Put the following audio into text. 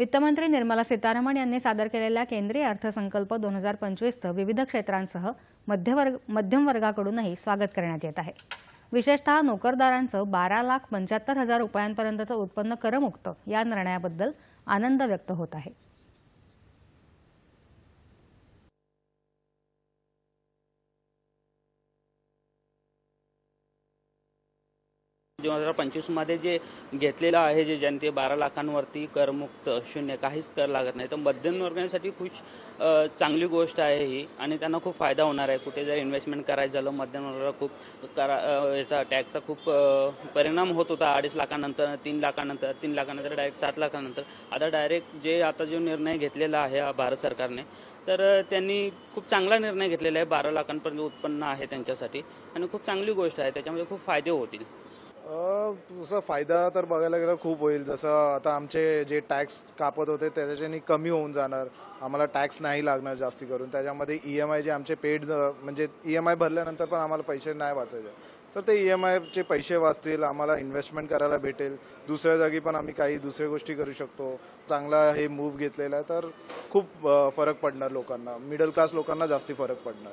वित्तमंत्री निर्मला सीतारामन यांनी सादर केलेल्या केंद्रीय अर्थसंकल्प दोन हजार पंचवीसचं विविध क्षेत्रांसह मध्यवर्ग मध्यम वर्गाकडूनही स्वागत करण्यात येत आहे. विशेषतः नोकरदारांचं बारा लाख पंच्याहत्तर हजार रुपयांपर्यंतचं उत्पन्न करमुक्त या निर्णयाबद्दल आनंद व्यक्त होत आहे. दोन हजार पंचवीसमध्ये जे घेतलेलं आहे जे जनते बारा लाखांवरती करमुक्त शून्य काहीच कर लागत नाही. तर मध्यमवर्गांसाठी खूप चांगली गोष्ट आहे ही आणि त्यांना खूप फायदा होणार आहे. कुठे जर इन्व्हेस्टमेंट करायचं झालं मध्यम वर्गाला खूप करा याचा टॅक्सचा खूप परिणाम होत होता अडीच लाखानंतर तीन लाखानंतर तीन लाखानंतर डायरेक्ट सात लाखानंतर. आता डायरेक्ट जे आता जो निर्णय घेतलेला आहे भारत सरकारने तर त्यांनी खूप चांगला निर्णय घेतलेला आहे. बारा लाखांपर्यंत उत्पन्न आहे त्यांच्यासाठी आणि खूप चांगली गोष्ट आहे. त्याच्यामध्ये खूप फायदे होतील. तसं फायदा तर बघायला गेलं खूप होईल. जसं आता आमचे जे टॅक्स कापत होते त्याच्याने कमी होऊन जाणार. आम्हाला टॅक्स नाही लागणार जास्ती करून. त्याच्यामध्ये ई एम आय जे आमचे पेड म्हणजे ई एम आय भरल्यानंतर पण आम्हाला पैसे नाही वाचायचे. तर ते ई एम आयचे पैसे वाचतील आम्हाला इन्व्हेस्टमेंट करायला भेटेल. दुसऱ्या जागी पण आम्ही काही दुसऱ्या गोष्टी करू शकतो. चांगला हे मूव्ह घेतलेला आहे तर खूप फरक पडणार लोकांना. मिडल क्लास लोकांना जास्ती फरक पडणार.